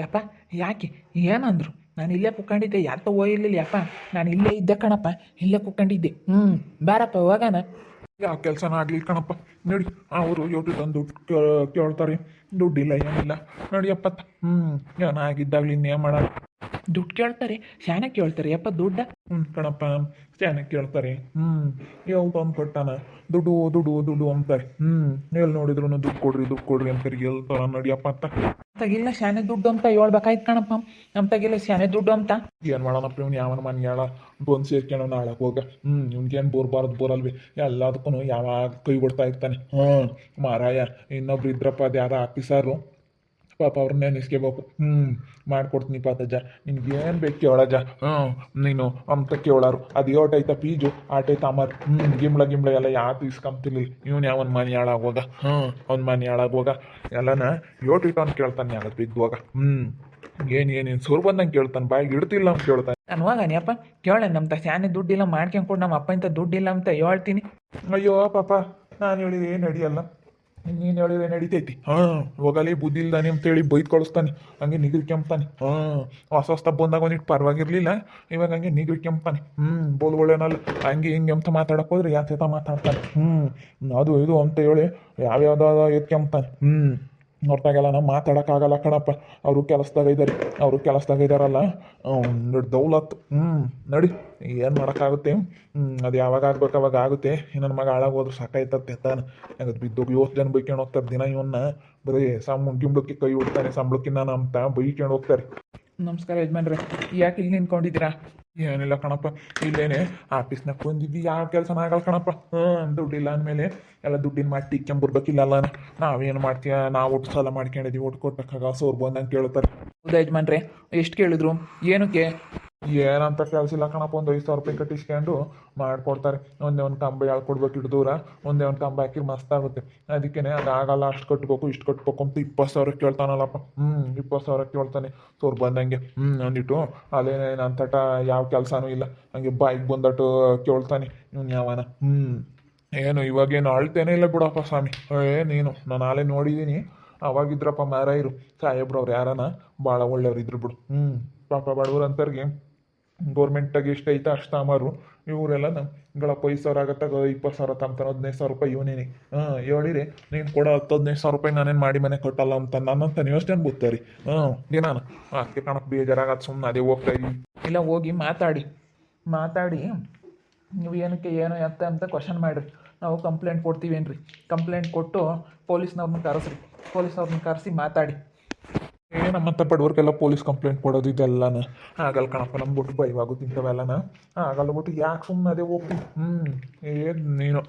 ಯಪ್ಪ, ಯಾಕೆ? ಏನಂದ್ರು? ನಾನು ಇಲ್ಲೇ ಕುತ್ಕೊಂಡಿದ್ದೆ ಯಾತೋ ಹೋಗಿರ್ಲಿಲ್ಲ ಯಪ್ಪ, ನಾನು ಇಲ್ಲೇ ಇದ್ದೆ ಕಣಪ್ಪ. ಇಲ್ಲೇ ಕುತ್ಕೊಂಡಿದ್ದೆ ಹ್ಞೂ ಬಾರಪ್ಪ, ಹೋಗೋಣ. ಯಾವ ಕೆಲಸನ ಆಗಲಿ ಕಣಪ್ಪ. ನೋಡಿ ಅವರು ಯೋಟಿ ತಂದು ದುಡ್ಡು ಕೇಳ್ತಾರೆ. ದುಡ್ಡಿಲ್ಲ, ಏನಿಲ್ಲ. ನಡಿಯಪ್ಪ. ಹ್ಞೂ ಏನಾಗಿದ್ದಾಗಲಿ ಇನ್ನೇನು ಮಾಡ ದುಡ್ಡು ಕೇಳ್ತಾರೆ ಶಾನೆ ಕೇಳ್ತಾರೆ ಯಪ್ಪ ದುಡ್ಡ? ಹ್ಞೂ ಕಣಪ್ಪ ಶಾನೆ ಕೇಳ್ತಾರೆ ಹ್ಞೂ ಯಾವ ತಂದು ಕೊಟ್ಟಾನ ದುಡ್ಡು ದುಡ್ಡು ದುಡ್ಡು ಅಂತಾರೆ ಹ್ಞೂ ಎಲ್ಲಿ ನೋಡಿದ್ರು ದುಡ್ಡು ಕೊಡ್ರಿ ದುಡ್ಡು ಕೊಡ್ರಿ ಅಂತಾರೆ ಎಲ್ತಾರ ನಡಿಯಪ್ಪ ಅಂತ. ತಗಿಲ್ಲ ಶಾನೆ ದುಡ್ಡು ಅಂತ ಹೇಳ್ಬೇಕಾಯ್ತು ಕಣಪ್ಪ ಅಂತಾಗಿಲ್ಲ ಶಾನೆ ದುಡ್ಡು ಅಂತ. ಏನು ಮಾಡೋಣಪ್ಪ ಇವ್ನು ಯಾವನ ಮನೆ ಹೇಳ ಬಂದು ಸೇರ್ಕೊಂಡು ನಾಳಕ್ಕೆ ಹೋಗ ಹ್ಞೂ ಇವ್ನಿಗೇನು ಬೋರ್ಬಾರ್ದು ಬೋರಲ್ವಿ ಎಲ್ಲದಕ್ಕೂ ಯಾವಾಗ ಕೈ ಕೊಡ್ತಾ ಇರ್ತಾನೆ ಹ್ಞೂ ಮಾರಾಯ ಇನ್ನೊಬ್ರು ಇದ್ರಪ್ಪ ಅದು ಯಾರ ಆಫೀಸರು. ಪಾಪ ಅವ್ರನ್ನ ನೆನೆಸ್ಕೋಬೇಕು ಹ್ಞೂ ಮಾಡ್ಕೊಡ್ತೀನಿ ಪಾತಜ್ಜ. ನಿನ್ಗೆ ಏನು ಬೇಕು ಕೇಳಜ್ಜ ಹ್ಞೂ ನೀನು ಅಂತ ಕೇಳಾರು ಅದು ಏಟೈತ ಪೀಜು? ಆಟೈತ ಅಮರ್? ಹ್ಞೂ ಗಿಮ್ಳ ಗಿಮ್ಳ ಎಲ್ಲ ಯಾತು ಇಸ್ಕೊಂತಿರ್ಲಿಲ್ಲ ಯಾವ ಯಾವನ್ ಮನೆ ಹಾಳಾಗೋಗ ಹ್ಞೂ ಅವ್ನ ಮನೆ ಹಾಳಾಗೋಗ ಎಲ್ಲನ ಯೋಟ್ ಇಟ್ಟು ಕೇಳ್ತಾನೆ ಯಾವ್ದು ಬಿದ್ದುವಾಗ. ಹ್ಞೂ ಏನು ಏನೇನು ಸುರ್ ಬಂದಂಗೆ ಕೇಳ್ತಾನೆ. ಬಾಯಿಗೆ ಇಡ್ತಿಲ್ಲ ಅಂತ ಕೇಳ್ತಾನೆ. ನಾನು ಹೋಗಾನಪ್ಪ ಕೇಳ ನಮ್ಮ ತ ಶಾನೆ ದುಡ್ಡಿಲ್ಲ ಮಾಡ್ಕೊಂಡು ಕೊಡು ನಮ್ಮ ಅಪ್ಪ ಇಂಥ ದುಡ್ಡಿಲ್ಲ ಅಂತ ಹೇಳ್ತೀನಿ. ಅಯ್ಯೋ ಪಾಪ ನಾನು ಹೇಳಿದ ಏನು ನಡಿಯಲ್ಲ ನೀನು ಹೇಳಿದ್ರೆ ನಡಿತೈತಿ. ಹಾಂ, ಹೋಗಲಿ ಬುದ್ಧಿ ಇಲ್ದಾನೆ ಅಂತೇಳಿ ಬೈದ್ ಕಳಿಸ್ತಾನೆ. ಹಂಗೆ ನಿಗ್ರಿ ಕೆಂಪ್ತಾನೆ. ಹಾಂ ಹೊಸ ಹೊಸ ಬಂದಾಗ ಒಂದಿಟ್ಟು ಪರವಾಗಿರ್ಲಿಲ್ಲ, ಇವಾಗ ಹಂಗೆ ನಿಗ್ರಿ ಕೆಂಪ್ತಾನೆ. ಹ್ಞೂ ಬೋಲ್ ಒಳ್ಳೆನಲ್ಲ. ಹಂಗೆ ಹಿಂಗೆ ಅಂತ ಮಾತಾಡಕ್ಕೆ ಹೋದ್ರೆ ಯಾತ ಮಾತಾಡ್ತಾನೆ. ಹ್ಞೂ ಅದು ಇದು ಅಂತ ಹೇಳಿ ಯಾವ್ಯಾವ್ದು ಎದ್ ಕೆಂಪ್ತಾನೆ. ಹ್ಞೂ ನೋಡ್ತಾಗೆಲ್ಲ ನಾವು ಮಾತಾಡೋಕ್ಕಾಗಲ್ಲ ಕಣಪ್ಪ. ಅವರು ಕೆಲಸದಾಗ ಇದ್ದಾರೆ ಅವರು ಕೆಲಸದಾಗ ಇದ್ದಾರಲ್ಲ ದೌಲತ್. ಹ್ಞೂ ನಡಿ. ಏನು ಮಾಡೋಕ್ಕಾಗುತ್ತೆ? ಅದು ಯಾವಾಗ ಆಗ್ಬೇಕು, ಅವಾಗ ಆಗುತ್ತೆ. ನನ್ನ ಮಗ ಹಾಳಾಗೋದ್ರು ಸಾಕಾಯ್ತತ್ತೆ ತಾನು ಹಂಗೆ ಬಿದ್ದೋಗಿ ಯೋಸ್ ಜನ ಬೈಕೊಂಡು ಹೋಗ್ತಾರೆ ದಿನ ಇವನ್ನ. ಬರೀ ಸಂಬಳ ಗಿಂಬಳಕ್ಕೆ ಕೈ ಉಡ್ತಾನೆ, ಸಂಬಳಕ್ಕಿನ್ನ ತಾ ಬೈಕೊಂಡು ಹೋಗ್ತಾರೆ. ನಮಸ್ಕಾರ ಯಜಮಾನ್ರೆ, ಯಾಕೆ ಇಲ್ಲಿ ನಿಂತ್ಕೊಂಡಿದ್ದೀರಾ? ಏನಿಲ್ಲ ಕಣಪ್ಪ. ಇಲ್ಲೇನೆ ಆಫೀಸ್ನಾಗ ಕುಂದಿದ್ವಿ. ಯಾವ ಕೆಲಸ ಆಗಲ್ಲ ಕಣಪ್ಪ? ಹ್ಞೂ ದುಡ್ಡಿಲ್ಲ ಅಂದಮೇಲೆ ಎಲ್ಲ ದುಡ್ಡಿನ ಮಾಡಿ ಟಿಕ್ಕೊಂಬರ್ಬೇಕಿಲ್ಲ ಅಲ್ಲ ನಾವೇನು ಮಾಡ್ತೀಯ? ನಾವು ಒಟ್ಟು ಸಾಲ ಮಾಡ್ಕೊಂಡಿದ್ದೀವಿ ಒಟ್ಟು ಕೊಟ್ಟಕ್ಕಾಗ ಸೋರ್ ಬಂದಂಗೆ ಕೇಳ್ತಾರೆ ಹೌದಾ ಯಜಮಾನ್ರೆ, ಎಷ್ಟು ಕೇಳಿದ್ರು? ಏನಕ್ಕೆ? ಏನಂತ ಕೆಲಸ ಇಲ್ಲ ಕಣಪ್ಪ ಒಂದು ಐದು ಸಾವಿರ ರೂಪಾಯಿ ಕಟ್ಟಿಸ್ಕೊಂಡು ಮಾಡ್ಕೊಡ್ತಾರೆ. ಒಂದೇ ಒಂದು ಕಂಬ ಹೇಳ್ಕೊಡ್ಬೇಕು ಇಟ್ಟು ದೂರ, ಒಂದೇ ಒಂದು ಕಂಬ ಹಾಕಿ ಮಸ್ತ್ ಆಗುತ್ತೆ. ಅದಕ್ಕೇನೆ ಅದಾಗಲ್ಲ ಅಷ್ಟು ಕಟ್ಬೇಕು, ಇಷ್ಟು ಕಟ್ಬೇಕು ಅಂತ ಇಪ್ಪತ್ತು ಸಾವಿರ ಕೇಳ್ತಾನಲ್ಲಪ್ಪ. ಹ್ಞೂ ಇಪ್ಪತ್ತು ಸಾವಿರ ಕೇಳ್ತಾನೆ. ಸೋರ್ ಬಂದಂಗೆ ಹ್ಞೂ ಅಂದಿಟ್ಟು ಅಲ್ಲೇ ನನ್ನ ತಟ ಯಾವ ಕೆಲಸನೂ ಇಲ್ಲ. ಹಂಗೆ ಬೈಕ್ ಬಂದಟ್ಟು ಕೇಳ್ತಾನೆ ಇವ್ನು ಯಾವನ. ಹ್ಞೂ ಏನು ಇವಾಗೇನು ಅಳ್ತೇನೆ ಇಲ್ಲ ಬಿಡಪ್ಪ ಸ್ವಾಮಿ. ಏ, ನೀನು, ನಾನು ಆಲೆ ನೋಡಿದ್ದೀನಿ ಅವಾಗಿದ್ರಪ್ಪ ಮಾರಾಯರು. ಇರು ಅವ್ರು ಯಾರನ? ಭಾಳ ಒಳ್ಳೆಯವ್ರು ಇದ್ರು ಬಿಡು. ಹ್ಞೂ ಪಾಪ ಬಡವ್ರು ಅಂತರ್ಗೆ ಗೌರ್ಮೆಂಟಾಗಿ ಎಷ್ಟು ಐತೆ ಅಷ್ಟು ಅಮಾರು ಇವರೆಲ್ಲ ನಮ್ಗಳಪ್ಪ ಐದು ಸಾವಿರ ಆಗತ್ತಾಗ ಇಪ್ಪತ್ತು ಸಾವಿರ ತಮ್ತಾನೆ, ಹದಿನೈದು ಸಾವಿರ ರೂಪಾಯಿ ಇವನೇನಿ. ಹಾಂ, ಹೇಳಿರಿ, ನೀನು ಕೊಡೋ ಹತ್ತು ಹದಿನೈದು ಸಾವಿರ ರೂಪಾಯಿ ನಾನೇನು ಮಾಡಿ ಮನೆ ಕೊಟ್ಟಲ್ಲ ಅಂತ ನನ್ನಂತ ಯೋಚನೆ ಬುತ್ತಾರೆ. ಹಾಂ ಏನಾನು ಅದಕ್ಕೆ ಕಣಕ್ಕೆ ಬೇಜಾರಾಗತ್ತೆ ಸುಮ್ಮನೆ ಅದೇ ಹೋಗ್ತಾ ಇದ್ದೀನಿ. ಇಲ್ಲ, ಹೋಗಿ ಮಾತಾಡಿ. ಮಾತಾಡಿ. ನೀವು ಏನಕ್ಕೆ, ಏನು, ಎತ್ತ ಅಂತ ಕ್ವಶನ್ ಮಾಡಿರಿ. ನಾವು ಕಂಪ್ಲೇಂಟ್ ಕೊಡ್ತೀವೇನ್ರಿ? ಕಂಪ್ಲೇಂಟ್ ಕೊಟ್ಟು ಪೊಲೀಸ್ನವ್ರನ್ನ ಕರೆಸ್ರಿ. ಪೊಲೀಸ್ನವ್ರನ್ನ ಕರೆಸಿ ಮಾತಾಡಿ. ಏ ನಮ್ಮಂತ ಬಡವ್ರಿಗೆಲ್ಲ ಪೊಲೀಸ್ ಕಂಪ್ಲೇಂಟ್ ಕೊಡೋದು ಇದೆಲ್ಲನ? ಆಗಲ್ಲ ಕಣಪ್ಪ ನಮ್ಗೆ ಬಿಟ್ಟು ಭಯವಾಗುತ್ತೆ ಇಂಥವೆಲ್ಲನ? ಆಗಲ್ಲ ಬಿಟ್ಟು ಯಾಕೆ ಸುಮ್ಮನೆ ಅದೇ ಹೋಗ್ತಿ ಹ್ಞೂ ಏನು ನೀನು?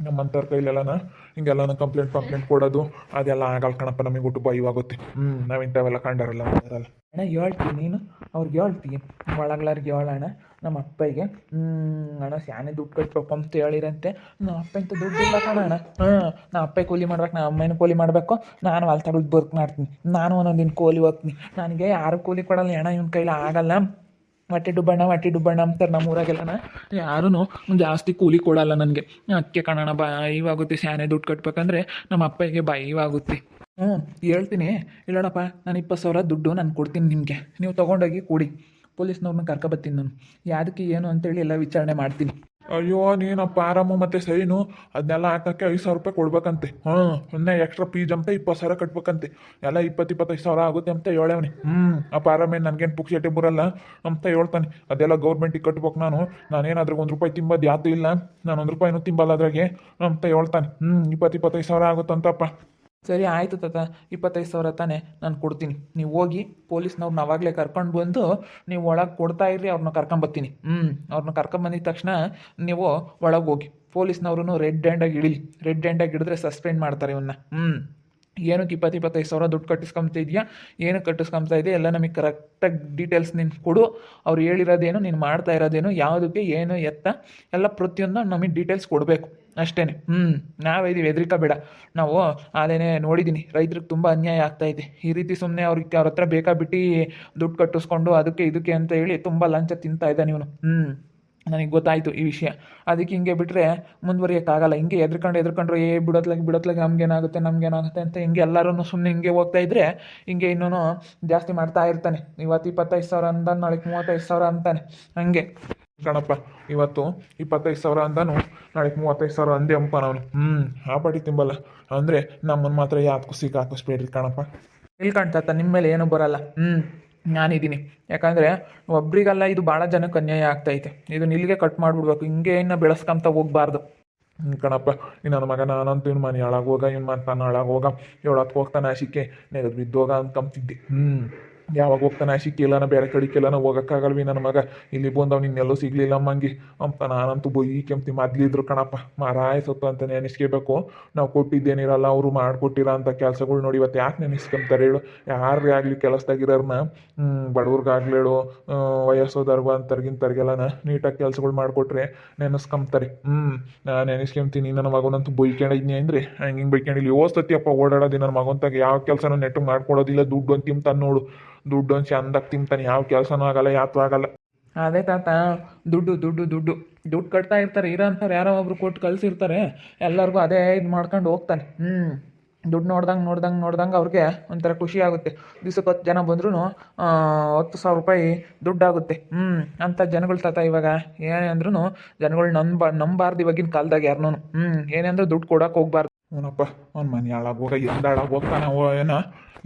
ನಮ್ಮಂಥವ್ರ ಕೈಲೆಲ್ಲನ? ಹಿಂಗೆಲ್ಲನ ಕಂಪ್ಲೇಂಟ್ ಕಂಪ್ಲೇಂಟ್ ಕೊಡೋದು, ಅದೆಲ್ಲ ಆಗಲ್ಲ ಕಣಪ್ಪ, ನಮಗೆ ಬಿಟ್ಟು ಭಯವಾಗುತ್ತೆ ಹ್ಞೂ ನಾವು ಇಂಥವೆಲ್ಲ ಕಂಡರಲ್ಲ ಅಣ್ಣ ಹೇಳ್ತೀನಿ ನೀನು? ಅವ್ರಿಗೆ ಹೇಳ್ತೀನಿ ಒಳಗ್ಲಾರ್ಗೆ ಹೇಳೋಣ. ನಮ್ಮ ಅಪ್ಪಗೆ ಅಣ್ಣ ಸ್ಯಾನೆ ದುಡ್ಡು ಕಟ್ಬೇಕು ಅಂತ ಹೇಳಿರಂತೆ. ನಮ್ಮ ಅಪ್ಪ ಇಂಥ ದುಡ್ಡು ಇಲ್ಲ ಕಣಣ್ಣ ಹಾಂ ನಮ್ಮ ಅಪ್ಪ ಕೂಲಿ ಮಾಡ್ಬೇಕು, ನಮ್ಮ ಅಮ್ಮನ ಕೂಲಿ ಮಾಡಬೇಕು. ನಾನು ಅಲ್ಲಿ ತಗೊಳ್ದು ಬರ್ಕ್ ಮಾಡ್ತೀನಿ. ನಾನು ಒಂದೊಂದಿನ ಕೂಲಿ ಹೋಗ್ತೀನಿ. ನನಗೆ ಯಾರು ಕೂಲಿ ಕೊಡಲ್ಲ ಅಣ್ಣ, ಇವನ ಕೈಲಿ ಆಗಲ್ಲ. ಹೊಟ್ಟೆ ಡುಬ್ಬಣ್ಣ ಹೊಟ್ಟೆ ಡುಬ್ಬಣ್ಣ ಅಂತಾರೆ ನಮ್ಮ ಊರಾಗೆಲ್ಲನ ಯಾರೂ ಜಾಸ್ತಿ ಕೂಲಿ ಕೊಡಲ್ಲ ನನಗೆ. ಅದಕ್ಕೆ ಕಣಣ ಬಾಯಿವಾಗುತ್ತೆ ಸ್ಯಾನೆ ದುಡ್ಡು ಕಟ್ಬೇಕಂದ್ರೆ ನಮ್ಮ ಅಪ್ಪಗೆ ಬಾಯಿವಾಗುತ್ತೆ ಹ್ಞೂ ಹೇಳ್ತೀನಿ. ಇಲ್ಲೋಡಪ್ಪ ನಾನು ಇಪ್ಪತ್ತು ಸಾವಿರ ದುಡ್ಡು ನಾನು ಕೊಡ್ತೀನಿ ನಿಮಗೆ. ನೀವು ತೊಗೊಂಡೋಗಿ ಕೊಡಿ. ಪೊಲೀಸ್ನವ್ರನ್ನ ಕರ್ಕೊಬತ್ತೀನಿ ನಾನು. ಯಾದಕ್ಕೆ ಏನು ಅಂತೇಳಿ ಎಲ್ಲ ವಿಚಾರಣೆ ಮಾಡ್ತೀನಿ. ಅಯ್ಯೋ, ನೀನಪ್ಪ ಆರಾಮು ಮತ್ತೆ ಸೈನು? ಅದನ್ನೆಲ್ಲ ಹಾಕಕ್ಕೆ ಐದು ಸಾವಿರ ರೂಪಾಯಿ ಕೊಡ್ಬೇಕಂತೆ. ಹಾಂ ಇನ್ನೇ ಎಕ್ಸ್ಟ್ರಾ ಫೀಸ್ ಅಂತ ಇಪ್ಪತ್ತು ಸಾವಿರ ಕಟ್ಬೇಕಂತೆ. ಎಲ್ಲ ಇಪ್ಪತ್ತು ಇಪ್ಪತ್ತೈದು ಸಾವಿರ ಆಗುತ್ತೆ ಅಂತ ಹೇಳೇವನಿ ಹ್ಞೂ ಅಪ್ಪ ಆರಾಮೇನು ನನಗೇನು ಪುಕ್ಷಟೆ ಬರಲ್ಲ ಅಂತ ಹೇಳ್ತಾನೆ. ಅದೆಲ್ಲ ಗೌರ್ಮೆಂಟಿಗೆ ಕಟ್ಬೇಕು ನಾನು. ನಾನೇನಾದ್ರೂ ಒಂದು ರೂಪಾಯಿ ತಿಂಬೋದು ಯಾವುದು ಇಲ್ಲ. ನಾನು ಒಂದು ರೂಪಾಯಿನೂ ತಿಂಬಲ್ಲ ಅದ್ರಾಗೆ ಅಂತ ಹೇಳ್ತಾನೆ. ಹ್ಞೂ ಇಪ್ಪತ್ತು ಇಪ್ಪತ್ತೈದು ಸಾವಿರ ಆಗುತ್ತಂತಪ್ಪ. ಸರಿ, ಆಯಿತು ತಾತ. ಇಪ್ಪತ್ತೈದು ಸಾವಿರ ತಾನೆ. ನಾನು ಕೊಡ್ತೀನಿ. ನೀವು ಹೋಗಿ ಪೊಲೀಸ್ನವ್ರನ್ನ ಅವಾಗಲೇ ಕರ್ಕೊಂಡು ಬಂದು ನೀವು ಒಳಗೆ ಕೊಡ್ತಾ ಇರ್ರಿ ಅವ್ರನ್ನ ಕರ್ಕೊಂಬರ್ತೀನಿ ಹ್ಞೂ ಅವ್ರನ್ನ ಕರ್ಕೊಂಬಂದಿದ ತಕ್ಷಣ ನೀವು ಒಳಗೆ ಹೋಗಿ. ಪೊಲೀಸ್ನವ್ರು ರೆಡ್ ಹ್ಯಾಂಡಾಗಿ ಇಳಿಲಿ ರೆಡ್ ಹ್ಯಾಂಡಾಗಿ ಹಿಡಿದ್ರೆ ಸಸ್ಪೆಂಡ್ ಮಾಡ್ತಾರೆ ಇವನ್ನ ಹ್ಞೂ ಏನಕ್ಕೆ ಇಪ್ಪತ್ತು ಇಪ್ಪತ್ತೈದು ಸಾವಿರ ದುಡ್ಡು ಕಟ್ಟಿಸ್ಕೊಂತ ಇದೆಯಾ? ಏನಕ್ಕೆ ಕಟ್ಟಿಸ್ಕೊಂತ ಇದೆ ಎಲ್ಲ ನಮಗೆ ಕರೆಕ್ಟಾಗಿ ಡೀಟೇಲ್ಸ್ ನೀನು ಕೊಡು. ಅವ್ರು ಹೇಳಿರೋದೇನು, ನೀನು ಮಾಡ್ತಾ ಇರೋದೇನು, ಯಾವುದಕ್ಕೆ, ಏನು, ಎತ್ತ? ಎಲ್ಲ ಪ್ರತಿಯೊಂದು ನಮಗೆ ಡೀಟೇಲ್ಸ್ ಕೊಡಬೇಕು. ಅಷ್ಟೇ ಹ್ಞೂ ನಾವಿದೀವಿ ಹೆದ್ರಿಕ ಬೇಡ ನಾವು ಅದೇನೇ ನೋಡಿದ್ದೀನಿ ರೈತರಿಗೆ ತುಂಬ ಅನ್ಯಾಯ ಆಗ್ತಾ ಇದೆ. ಈ ರೀತಿ ಸುಮ್ಮನೆ ಅವ್ರಿಗೆ ಅವ್ರ ಹತ್ರ ಬೇಕಾಬಿಟ್ಟು ದುಡ್ಡು ಕಟ್ಟಿಸ್ಕೊಂಡು ಅದಕ್ಕೆ ಇದಕ್ಕೆ ಅಂತ ಹೇಳಿ ತುಂಬ ಲಂಚ ತಿಂತಾ ಇದ್ದಾನೆ ಇವನು. ಹ್ಞೂ ನನಗೆ ಗೊತ್ತಾಯಿತು ಈ ವಿಷಯ. ಅದಕ್ಕೆ ಹಿಂಗೆ ಬಿಟ್ಟರೆ ಮುಂದುವರಿಯೋಕ್ಕಾಗಲ್ಲ. ಹಿಂಗೆ ಎದ್ಕೊಂಡು ಎದ್ರಕೊಂಡ್ರೆ ಏ, ಬಿಡೋತ್ಲಾಗಿ ಬಿಡೋತ್ಲಾಗಿ, ನಮ್ಗೇನಾಗುತ್ತೆ ನಮ್ಗೇನಾಗುತ್ತೆ ಅಂತ ಹಿಂಗೆ ಎಲ್ಲರೂ ಸುಮ್ಮನೆ ಹಿಂಗೆ ಹೋಗ್ತಾ ಇದ್ರೆ ಹಿಂಗೆ ಇನ್ನೂ ಜಾಸ್ತಿ ಮಾಡ್ತಾ ಇರ್ತಾನೆ. ಇವತ್ತು ಇಪ್ಪತ್ತೈದು ಸಾವಿರ ಅಂದ ನಾಳೆಗೆ ಮೂವತ್ತೈದು ಸಾವಿರ ಅಂತಾನೆ. ಹಂಗೆ. ಕಣಪ್ಪ ಇವತ್ತು ಇಪ್ಪತ್ತೈದು ಸಾವಿರ ಅಂತಾನು ನಾಳೆ ಮೂವತ್ತೈದು ಸಾವಿರ ಅಂದೆ ಅಂಪ ನಾನು. ಹ್ಞೂ ಆ ಪಾಟಿ ತಿಂಬಲ್ಲ. ಅಂದರೆ ನಮ್ಮನ್ನು ಮಾತ್ರ ಯಾತಕ್ಕೂ ಸಿಕ್ಕ ಹಾಕಿಸ್ಬೇಡ್ರಿ ಕಣಪ್ಪ. ಇಲ್ಲಿ ಕಾಣ್ತಾ ನಿಮ್ಮ ಮೇಲೆ ಏನೂ ಬರಲ್ಲ. ಹ್ಞೂ ನಾನಿದ್ದೀನಿ. ಯಾಕಂದರೆ ಒಬ್ರಿಗಲ್ಲ ಇದು ಭಾಳ ಜನಕ್ಕೆ ಅನ್ಯಾಯ ಆಗ್ತೈತೆ. ಇದು ನಿಲ್ಗೆ ಕಟ್ ಮಾಡಿಬಿಡ್ಬೇಕು. ಹಿಂಗೆ ಇನ್ನು ಬೆಳೆಸ್ಕೊಂತ ಹೋಗ್ಬಾರ್ದು. ಕಣಪ್ಪ ಈ ನನ್ನ ಮಗ, ನಾನಂತೂ ಇನ್ನು ಮನೆ ಹಾಳಾಗೋಗ ಇನ್ನು ಮನೆ ತಾನು ಹಾಳಾಗೋಗ ಏಳತ್ತು ಹೋಗ್ತಾನೆ ಆಶಿಕೆ ನೆಗದು ಬಿದ್ದೋಗ ಅನ್ಕೊಂತಿದ್ದೆ ಹ್ಞೂ ಯಾವಾಗ ಹೋಗ್ತಾನೆ? ಸಿಕ್ಕಿಲ್ಲ ಬೇರೆ ಕಡೆಗೆ ಎಲ್ಲನ ಹೋಗೋಕ್ಕಾಗಲ್ವಿ ನನ್ನ ಮಗ? ಇಲ್ಲಿ ಬಂದವ್ ಅವ್ನು ಇನ್ನೆಲ್ಲೂ ಸಿಗ್ಲಿಲ್ಲ ಅಮ್ಮಂಗೆ. ಅಂತ ನಾನಂತೂ ಬೊಯ್ಯಿ ಕೆಂಪ್ತಿ ಮೊದ್ಲಿದ್ರು ಕಣಪ್ಪ. ಮಾರಾಯ ಸತ್ತು ಅಂತ ನೆನೆಸ್ಕೋಬೇಕು. ನಾವು ಕೊಟ್ಟಿದ್ದೇನಿರಲ್ಲ ಅವರು ಮಾಡಿಕೊಟ್ಟಿರೋ ಅಂತ ಕೆಲಸಗಳು ನೋಡಿ ಇವತ್ತು ಯಾಕೆ ನೆನೆಸ್ಕೊಂತಾರೆ ಹೇಳು? ಯಾರೇ ಆಗಲಿ ಕೆಲಸದಾಗಿರೋರ್ನ? ಬಡವ್ರಿಗಾಗ್ಲಿ ಹೇಳು ಆ, ವಯಸ್ಸೋದರ್ಗು ಅಂತರ್ಗಿಂತರ್ಗೆಲ್ಲನ ನೀಟಾಗಿ ಕೆಲಸಗಳು ಮಾಡಿಕೊಟ್ರೆ ನೆನೆಸ್ಕೊಂತಾರೆ ಹ್ಞೂ ನಾನು ನೆನೆಸ್ಕೊಂತೀನಿ ನನ್ನ ಮಗನಂತೂ ಬೈಕೊಂಡಿದ್ನಿ ಅಂದ್ರೆ ಹಂಗೆ ಹಿಂಗೆ ಬೈಕೊಂಡಿಲ್ಲ ಓಸ್ತತಿಯಪ್ಪ ಓಡಾಡೋದಿ ನನ್ನ ಮಗಂತಾಗ. ಯಾವ ಕೆಲಸನೂ ನೆಟ್ಟು ಮಾಡ್ಕೊಡೋದಿಲ್ಲ ದುಡ್ಡು ಅಂತ ನೋಡು. ದುಡ್ಡು ಒಂದು ಚಂದಾಗಿ ತಿಂತಾನೆ ಯಾವ ಕೆಲಸನೂ ಆಗಲ್ಲ ಯಾತೂ ಆಗಲ್ಲ. ಅದೇ ತಾತ ದುಡ್ಡು ದುಡ್ಡು ದುಡ್ಡು. ದುಡ್ಡು ಕಟ್ತಾ ಇರ್ತಾರೆ ಇರೋ ಅಂಥವ್ರು ಯಾರೋ ಒಬ್ರು ಕೊಟ್ಟು ಕಳಿಸಿರ್ತಾರೆ ಎಲ್ಲರಿಗೂ ಅದೇ ಇದು ಮಾಡ್ಕೊಂಡು ಹೋಗ್ತಾನೆ. ಹ್ಞೂ ದುಡ್ಡು ನೋಡ್ದಂಗೆ ನೋಡ್ದಂಗೆ ನೋಡ್ದಂಗೆ ಅವ್ರಿಗೆ ಒಂಥರ ಖುಷಿ ಆಗುತ್ತೆ. ದಿವ್ಸಕ್ಕೆ ಹತ್ತು ಜನ ಬಂದ್ರೂ ಹತ್ತು ಸಾವಿರ ರೂಪಾಯಿ ದುಡ್ಡಾಗುತ್ತೆ. ಹ್ಞೂ ಅಂಥ ಜನಗಳು ತಾತ ಇವಾಗ ಏನೇ ಅಂದ್ರೂ ಜನಗಳು ನಂಬ ನಂಬಾರ್ದು ಇವಾಗಿನ ಕಾಲದಾಗ ಯಾರನ್ನೂ. ಹ್ಞೂ ಏನೇ ಅಂದ್ರೆ ದುಡ್ಡು ಕೊಡೋಕೆ ಹೋಗ್ಬಾರ್ದು. ಅವನಪ್ಪ ಅವ್ನ ಮನೆ ಹಾಳಾಗೋಗ ಎಂದ ಹಾಳಾಗಿ ಹೋಗ್ತಾನೆ ಏನ?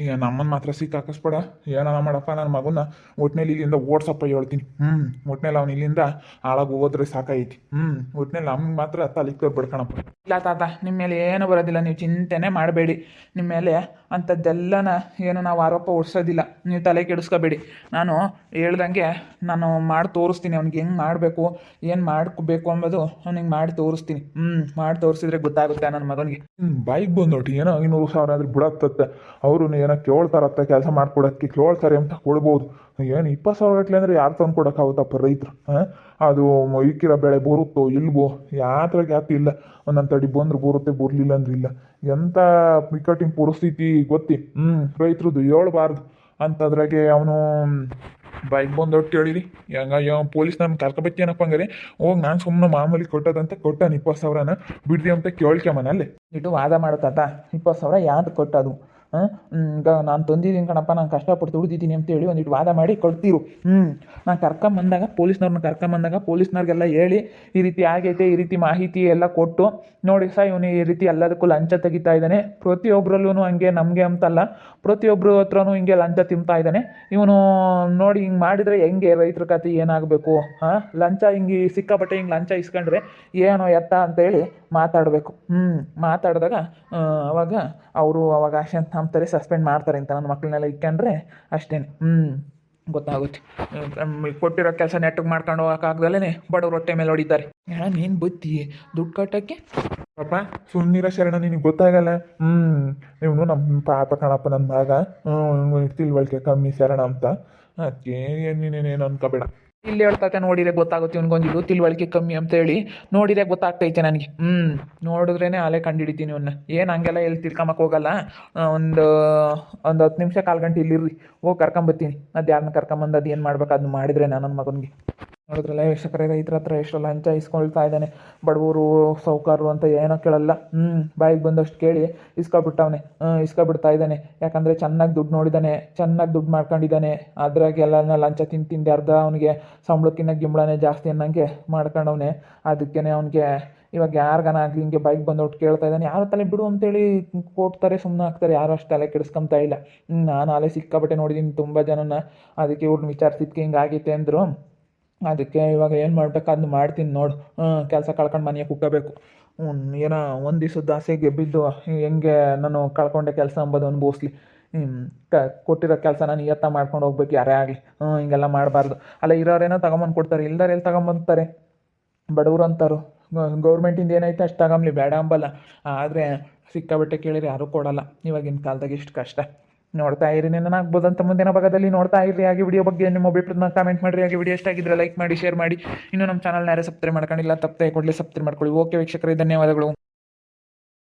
ಈಗ ನಮ್ಮನ್ನ ಮಾತ್ರ ಸಿಕ್ಕಾಕಿಸ್ಬೇಡ ಏನಾನ ಮಾಡಪ್ಪ? ನನ್ನ ಮಗನ ಒಟ್ನಲ್ಲಿ ಇಲ್ಲಿಂದ ಓಡ್ಸಪ್ಪ ಹೇಳ್ತೀನಿ. ಹ್ಞೂ ಒಟ್ನಲ್ಲಿ ಅವ್ನು ಇಲ್ಲಿಂದ ಹಾಳಾಗಿ ಹೋದ್ರೆ ಸಾಕಾಯ್ತಿ ಹ್ಞೂ ಒಟ್ನಲ್ಲಿ ನಮ್ಗೆ ಮಾತ್ರ ತಲೆಗೆ ಬಿಡ್ಕಣಪ್ಪ ಇಲ್ಲ ತಾತ ನಿಮ್ಮ ಮೇಲೆ ಏನು ಬರೋದಿಲ್ಲ. ನೀವು ಚಿಂತೆನೇ ಮಾಡಬೇಡಿ. ನಿಮ್ಮ ಮೇಲೆ ಅಂಥದ್ದೆಲ್ಲನ ಏನು ನಾವು ಆರೋಪ ಓಡಿಸೋದಿಲ್ಲ ನೀವು ತಲೆ ಕೆಡಿಸ್ಕೋಬೇಡಿ. ನಾನು ಹೇಳ್ದಂಗೆ ನಾನು ಮಾಡಿ ತೋರಿಸ್ತೀನಿ. ಅವ್ನಿಗೆ ಹೆಂಗೆ ಮಾಡಬೇಕು, ಏನು ಮಾಡ್ಕೋಬೇಕು ಅಂಬೋದು ಅವ್ನಿಗೆ ಮಾಡಿ ತೋರಿಸ್ತೀನಿ. ಹ್ಞೂ ಮಾಡಿ ತೋರಿಸಿದ್ರೆ ಗೊತ್ತಾಗುತ್ತೆ ನನ್ನ ಮಗನಿಗೆ. ಬೈಕ್ ಬಂದೋಟಿ ಏನೋ ಐನೂರು ಸಾವಿರ ಆದ್ರೆ ಬಿಡತ್ತತ್ತೆ ಅವರು ಏನೋ ಕೇಳ್ತಾರತ್ತ ಕೆಲಸ ಮಾಡ್ಕೊಡೋಕ್ಕೆ ಕೇಳ್ತಾರೆ ಅಂತ ಕೊಡ್ಬೋದು. ಏನು ಇಪ್ಪತ್ತು ಸಾವಿರ ಗಟ್ಲೆ ಅಂದರೆ ಯಾರು ತಂದು ಕೊಡೋಕ್ಕಾಗುತ್ತಪ್ಪ ರೈತರು, ಹಾಂ? ಅದು ಇಕ್ಕಿರೋ ಬೆಳೆ ಬರುತ್ತೋ ಇಲ್ವೋ? ಯಾತ್ರಾಗ ಯಾತು ಇಲ್ಲ. ಒಂದೊಂದು ತಡಿ ಬಂದ್ರೆ ಬರುತ್ತೆ, ಬರಲಿಲ್ಲ ಅಂದ್ರೆ ಇಲ್ಲ. ಎಂಥ ಇಕ್ಕಟ್ಟಿನ ಪರಿಸ್ಥಿತಿ ಗೊತ್ತಿ? ಹ್ಞೂ ರೈತರದ್ದು ಹೇಳ್ಬಾರ್ದು. ಅಂತದ್ರಾಗೆ ಅವನು ಬೈಕ್ ಬಂದೊಟ್ಟು ಕೇಳಿರಿ ಹೆಂಗ ಪೊಲೀಸ್ ನಮ್ಗೆ ಕರ್ಕೊಬತ್ತೀನಪ್ಪ ಹಂಗಾರೆ? ಹೋಗಿ ನಾನು ಸುಮ್ಮನೆ ಮಾಮೂಲಿ ಕೊಟ್ಟದಂತ ಕೊಟ್ಟಾನ ಇಪ್ಪತ್ತು ಸಾವಿರನ ಬಿಡ್ದಿ ಅಂತ ಕೇಳ್ಕೆ ಅಲ್ಲೇ. ಇಟ್ಟು ವಾದ ಮಾಡತ್ತಾ ಇಪ್ಪತ್ತು ಸಾವಿರ ಯಾರು ಕೊಟ್ಟದು? ಈಗ ನಾನು ತಂದಿದ್ದೀನಿ ಕಣಪ್ಪ, ನಾನು ಕಷ್ಟಪಟ್ಟು ದುಡ್ದಿದ್ದೀನಿ ಅಂತೇಳಿ ಒಂದಿಟ್ಟು ವಾದ ಮಾಡಿ ಕೊಡ್ತೀರು. ಹ್ಞೂ ನಾನು ಕರ್ಕೊಂಬಂದಾಗ ಪೊಲೀಸ್ನವ್ರನ್ನ ಕರ್ಕೊಂಬಂದಾಗ ಪೊಲೀಸ್ನವ್ರಿಗೆಲ್ಲ ಹೇಳಿ ಈ ರೀತಿ ಆಗೈತೆ, ಈ ರೀತಿ ಮಾಹಿತಿ ಎಲ್ಲ ಕೊಟ್ಟು ನೋಡಿ ಸಹ ಇವನು ಈ ರೀತಿ ಎಲ್ಲದಕ್ಕೂ ಲಂಚ ತೆಗಿತಾ ಇದ್ದಾನೆ. ಪ್ರತಿಯೊಬ್ಬರಲ್ಲೂ ಹಂಗೆ ನಮಗೆ ಅಂತಲ್ಲ ಪ್ರತಿಯೊಬ್ಬರು ಹತ್ರನೂ ಹಿಂಗೆ ಲಂಚ ತಿಂತಾ ಇದ್ದಾನೆ. ಇವನು ನೋಡಿ ಹಿಂಗೆ ಮಾಡಿದರೆ ಹೆಂಗೆ ರೈತರ ಕತೆ ಏನಾಗಬೇಕು? ಹಾಂ? ಲಂಚ ಹಿಂಗೆ ಸಿಕ್ಕಾಪಟ್ಟೆ ಹಿಂಗೆ ಲಂಚ ಇಸ್ಕೊಂಡ್ರೆ ಏನೋ ಎತ್ತ ಅಂತೇಳಿ ಮಾತಾಡಬೇಕು. ಹ್ಞೂ ಮಾತಾಡಿದಾಗ ಅವಾಗ ಅವರು ಅವಾಗ ಆಶೆ ಅಂತಾರೆ ಸಸ್ಪೆಂಡ್ ಮಾಡ್ತಾರೆ ಅಂತ ನನ್ನ ಮಕ್ಕಳನ್ನೆಲ್ಲ ಇಟ್ಕೊಂಡ್ರೆ ಅಷ್ಟೇ ಹ್ಞೂ ಗೊತ್ತಾಗುತ್ತೆ. ಕೊಟ್ಟಿರೋ ಕೆಲಸ ನೆಟ್ಟಿಗೆ ಮಾಡ್ಕೊಂಡು ಹೋಗೋಕ್ಕಾಗ್ದಲೇ ಬಡವ್ರು ಹೊಟ್ಟೆ ಮೇಲೆ ಹೊಡಿತಾರೆ. ನೀನು ಬುತ್ತಿ ದುಡ್ಡು ಕಟ್ಟೋಕ್ಕೆ? ಪಾಪ ಸುಮ್ಮನಿರೋ ಶರಣ, ನಿನಗೆ ಗೊತ್ತಾಗಲ್ಲ. ಹ್ಞೂ ಇವನು ನಮ್ಮ ಪಾಪ ಕಣಪ್ಪ ನನ್ನ ಮಗ. ಹ್ಞೂ ತಿಳುವಳಿಕೆ ಕಮ್ಮಿ ಶರಣ ಅಂತ. ಅದಕ್ಕೆ ನೀನೇನೇನು ಅನ್ಕೋಬೇಡ. ಇಲ್ಲಿ ಹೇಳ್ತೈತೆ ನೋಡಿದ್ರೆ ಗೊತ್ತಾಗುತ್ತೆ ಇವ್ನಿಗೊಂದು ತಿಳುವಳಿಕೆ ಕಮ್ಮಿ ಅಂತ ಹೇಳಿ, ನೋಡಿದ್ರೆ ಗೊತ್ತಾಗ್ತೈತೆ ನನಗೆ. ಹ್ಞೂ ನೋಡಿದ್ರೇನೆ ಅಲೆ ಕಂಡುಹಿಡಿತೀನಿ ಇವನ್ನ ಏನು ಹಂಗೆಲ್ಲ ಎಲ್ಲಿ ತಿಳ್ಕೊಂಬಕ್ಕೆ ಹೋಗಲ್ಲ. ಒಂದು ಒಂದು ಹತ್ತು ನಿಮಿಷ ಕಾಲು ಗಂಟೆ ಇಲ್ಲಿರ್ರಿ. ಹೋಗಿ ಕರ್ಕೊಂಬತ್ತೀನಿ. ಅದು ಯಾರನ್ನ ಕರ್ಕೊಂಬಂದು ಅದು ಏನು ಮಾಡ್ಬೇಕು ಅದನ್ನ ಮಾಡಿದ್ರೆ ನಾನು ನನ್ನ ಮಗನಿಗೆ. ನೋಡಿದ್ರಲ್ಲ ವೀಕ್ಷಕರೇ, ರೈತರ ಹತ್ರ ಎಷ್ಟು ಲಂಚ ಇಸ್ಕೊಳ್ತಾ ಇದ್ದಾನೆ. ಬಡವರು, ಸೌಕಾರರು ಅಂತ ಏನೋ ಕೇಳಲ್ಲ. ಹ್ಞೂ ಬಾಯಿಗೆ ಬಂದಷ್ಟು ಕೇಳಿ ಇಸ್ಕೊಬಿಟ್ಟವನೆ. ಹ್ಞೂ ಇಸ್ಕೊಬಿಡ್ತಾ ಇದ್ದಾನೆ. ಯಾಕಂದರೆ ಚೆನ್ನಾಗಿ ದುಡ್ಡು ನೋಡಿದ್ದಾನೆ ಚೆನ್ನಾಗಿ ದುಡ್ಡು ಮಾಡ್ಕೊಂಡಿದ್ದಾನೆ ಅದ್ರಾಗೆಲ್ಲ ಲಂಚ ತಿಂದು ತಿಂದು ಅರ್ಧ ಅವನಿಗೆ ಸಂಬಳಕ್ಕಿಂತ ಗಿಂಬಳನೇ ಜಾಸ್ತಿ ಅನ್ನಂಗೆ ಮಾಡ್ಕೊಂಡವನೆ. ಅದಕ್ಕೇ ಅವನಿಗೆ ಇವಾಗ ಯಾರಿಗಾನ ಆಗಲಿ ಹಿಂಗೆ ಬೈಕ್ ಬಂದೊಟ್ಟು ಕೇಳ್ತಾ ಇದ್ದಾನೆ. ಯಾರು ತಲೆ ಬಿಡು ಅಂತೇಳಿ ಕೊಡ್ತಾರೆ ಸುಮ್ಮನೆ ಹಾಕ್ತಾರೆ. ಯಾರು ಅಷ್ಟು ತಲೆ ಕೆಡಿಸ್ಕೊಂತ ಇಲ್ಲ. ನಾನು ಅಲ್ಲೇ ಸಿಕ್ಕಾಪಟ್ಟೆ ನೋಡಿದ್ದೀನಿ ತುಂಬ ಜನನ ಅದಕ್ಕೆ ಇವ್ರನ್ನ ವಿಚಾರಿಸಿದ್ಕೆ ಹಿಂಗೆ ಆಗೈತೆ ಅಂದರು. ಅದಕ್ಕೆ ಇವಾಗ ಏನು ಮಾಡ್ಬೇಕು? ಅದನ್ನ ಮಾಡ್ತೀನಿ ನೋಡು. ಕೆಲಸ ಕಳ್ಕೊಂಡು ಮನೆಗೆ ಕುಕ್ಕಬೇಕು ಏನೋ ಒಂದು ದಿವಸದ ಆಸೆಗೆ ಬಿದ್ದು ಹೆಂಗೆ ನಾನು ಕಳ್ಕೊಂಡೆ ಕೆಲಸ ಅಂಬೋದು ಅನುಭವಿಸ್ಲಿ ಕ, ಕೊಟ್ಟಿರೋ ಕೆಲಸ ನಾನು ನಿಯತ್ತ ಮಾಡ್ಕೊಂಡು ಹೋಗ್ಬೇಕು ಯಾರೇ ಆಗಲಿ. ಹ್ಞೂ ಹಿಂಗೆಲ್ಲ ಮಾಡಬಾರ್ದು. ಅಲ್ಲ, ಇರೋರೇನೋ ತಗೊಂಬಂದು ಕೊಡ್ತಾರೆ. ಇಲ್ದಾರೆ ಎಲ್ಲಿ ತಗೊಂಬಂತಾರೆ ಬಡವರು ಅಂತಾರು. ಗೌರ್ಮೆಂಟಿಂದ ಏನೈತೆ ಅಷ್ಟು ತಗೊಂಬ್ಲಿ. ಬೇಡ ಅಂಬಲ್ಲ. ಆದರೆ ಸಿಕ್ಕಾಬಟ್ಟೆ ಕೇಳಿದ್ರೆ ಯಾರೂ ಕೊಡಲ್ಲ. ಇವಾಗಿನ ಕಾಲದಾಗ ಇಷ್ಟು ಕಷ್ಟ. ನೋಡ್ತಾ ಇರಿ, ನನ್ನ ಆಗ್ಬೋದಂತ ಮುಂದಿನ ಭಾಗದಲ್ಲಿ ನೋಡ್ತಾ ಇರಿ ಹಾಗೆ ವಿಡಿಯೋ ಬಗ್ಗೆ ನಿಮ್ಮ ಅಭಿಪ್ರಾಯನ ಕಾಮೆಂಟ್ ಮಾಡಿರಿ. ಹಾಗೆ ವಿಡಿಯೋ ಎಷ್ಟಾಗಿದ್ರೆ ಲೈಕ್ ಮಾಡಿ ಶೇರ್ ಮಾಡಿ. ಇನ್ನು ನಮ್ಮ ಚಾನಲ್ನ ಯಾರೇ ಸಬ್ಸ್ಕ್ರೈಬ್ ಮಾಡ್ಕೊಂಡಿಲ್ಲ, ತಪ್ಪದೆ ಕೊಡಲಿ ಸಬ್ಸ್ಕ್ರೈಬ್ ಮಾಡ್ಕೊಳ್ಳಿ. ಓಕೆ ವೀಕ್ಷಕರೇ, ಧನ್ಯವಾದಗಳು.